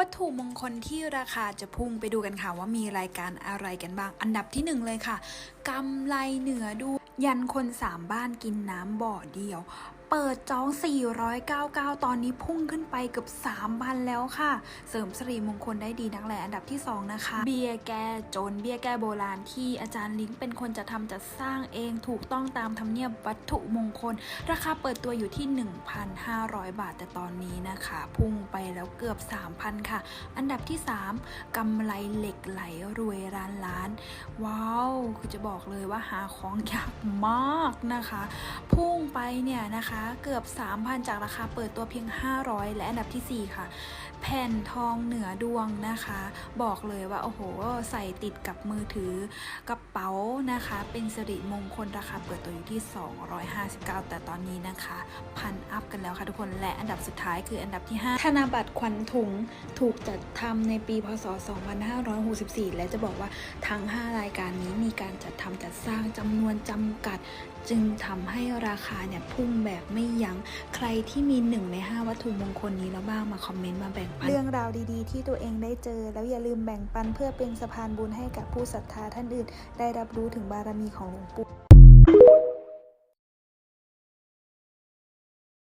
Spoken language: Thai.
วัตถุมงคลที่ราคาจะพุ่งไปดูกันค่ะว่ามีรายการอะไรกันบ้าง อันดับที่หนึ่งเลยค่ะกำไรเหนือดูยันคนสามบ้านกินน้ำบ่อเดียว เปิดจอง 499 ตอนนี้พุ่งขึ้นไปเกือบ3,000แล้วค่ะ เสริมสิริมงคลได้ดีนักแหละอันดับที่ 2 นะคะ เบียร์แก้จนเบียร์แก้โบราณที่อาจารย์ลิงเป็นคนจะทำจัดสร้างเองถูกต้องตามธรรมเนียบวัตถุมงคล ราคาเปิดตัวอยู่ที่ 1,500 บาทแต่ตอนนี้นะคะ พุ่งไปแล้วเกือบ 3,000 ค่ะ อันดับที่ 3กำไรเหล็กไหลรวยร้านล้าน ว้าวคือจะบอกเลยว่าหาของยากมากนะคะ พุ่งไปเนี่ยนะคะเกือบ 3,000 จากราคาเปิดตัวเพียง 500 และอันดับที่ 4 ค่ะ แผ่นทองเหนือดวงนะคะ บอกเลยว่า โอ้โห ใส่ติดกับมือถือกระเป๋านะคะ เป็นสิริมงคลราคาเปิดตัวอยู่ที่ 259 แต่ตอนนี้นะคะพันอัพกันแล้วค่ะทุกคนและอันดับสุดท้ายคืออันดับที่ 5 ธนบัตรขวัญถุงถูกจัดทำในปีพศ 2564 และจะบอกว่าทั้ง 5 รายการนี้มี การจัดทำจัดสร้างจำนวนจำกัด จึงทำให้ราคาเนี่ยพุ่งแบบไม่ยัง้งใครที่มีหนึ่งใน 5 วัตถุมงคลนี้แล้วบ้างมาคอมเมนต์มาแบ่งปัน เรื่องราวดีๆ ที่ตัวเองได้เจอ แล้วอย่าลืมแบ่งปันเพื่อเป็นสะพานบุญให้กับผู้ศรัทธาท่านอื่น ได้รับรู้ถึงบารมีของหลวงปู่